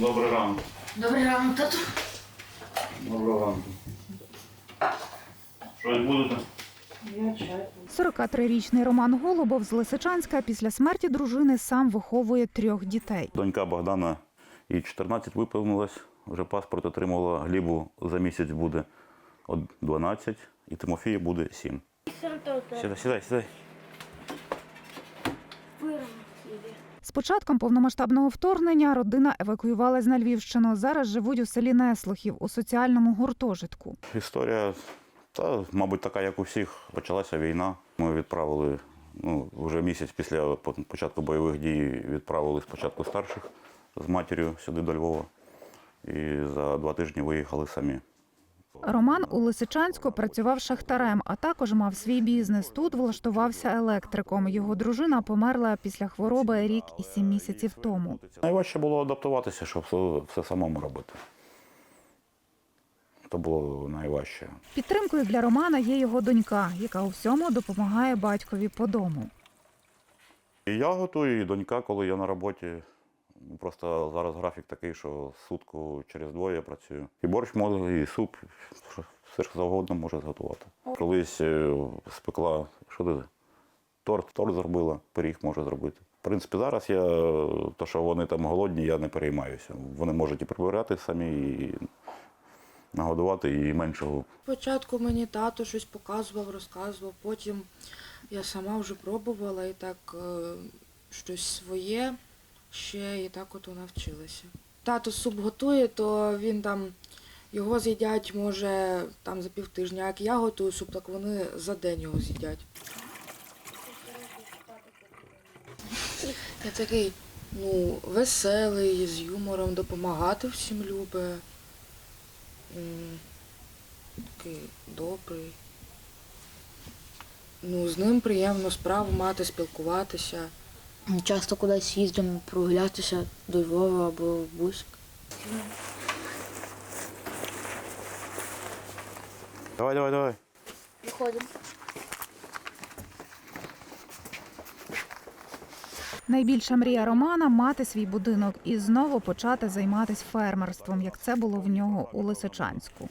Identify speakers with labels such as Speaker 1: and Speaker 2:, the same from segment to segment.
Speaker 1: Добрий ранок.
Speaker 2: Добрий ранок, тату.
Speaker 1: Доброго ранку. Щось будете?
Speaker 2: Я
Speaker 3: 43-річний Роман Голубов з Лисичанська після смерті дружини сам виховує трьох дітей.
Speaker 1: Донька Богдана їй 14 виповнилось, вже паспорт отримала. Глібу за місяць буде 12, і Тимофію буде 7. Сідай, сідай, сідай.
Speaker 3: З початком повномасштабного вторгнення родина евакуювалась на Львівщину. Зараз живуть у селі Неслухів у соціальному гуртожитку.
Speaker 1: Історія, та, мабуть, така, як у всіх. Почалася війна. Ми відправили, ну, вже місяць після початку бойових дій відправили спочатку старших з матір'ю сюди до Львова. І за два тижні виїхали самі.
Speaker 3: Роман у Лисичанську працював шахтарем, а також мав свій бізнес. Тут влаштувався електриком. Його дружина померла після хвороби рік і сім місяців тому.
Speaker 1: Найважче було адаптуватися, щоб все, самому робити. Це було найважче.
Speaker 3: Підтримкою для Романа є його донька, яка у всьому допомагає батькові по дому.
Speaker 1: І я готую, і донька, коли я на роботі. Просто зараз графік такий, що сутку через двоє я працюю. І борщ можу, і суп, все що завгодно може зготувати. Колись е, спекла, що ти? Торт, торт зробила, пиріг може зробити. В принципі, зараз я, то, що вони там голодні, я не переймаюся. Вони можуть і прибирати самі, і нагодувати, і меншого
Speaker 2: Спочатку мені тато щось показував, розказував, потім я сама вже пробувала і так е, щось своє ще і так от навчилася. Тато суп готує, то він там його з'їдять, може, там за півтижня. А Як я готую суп, так вони за день його з'їдять. Я такий, ну, веселий, з юмором, допомагати всім любить. Такий добрий. Ну, з ним приємно справу мати, спілкуватися.
Speaker 4: Часто кудись їздимо прогулятися до Львова або в Буськ.
Speaker 1: Давай, давай, давай.
Speaker 4: Виходимо.
Speaker 3: Найбільша мрія Романа мати свій будинок і знову почати займатися фермерством, як це було в нього у Лисичанську.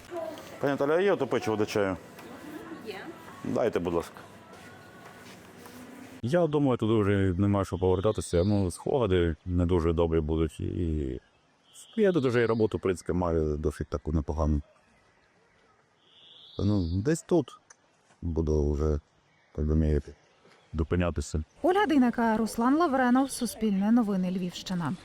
Speaker 1: Пані Наталя, є ото печиво до чаю? Є. Дайте, будь ласка.
Speaker 5: Я думаю, туди вже нема що повертатися. Ну, сходи не дуже добрі будуть. І я тут вже і роботу, в принципі, маю досить таку непогану. Ну, десь тут буду вже, так би мовити, зупинятися.
Speaker 3: Ольга Дейнека, Руслан Лавренов, Суспільне новини Львівщина.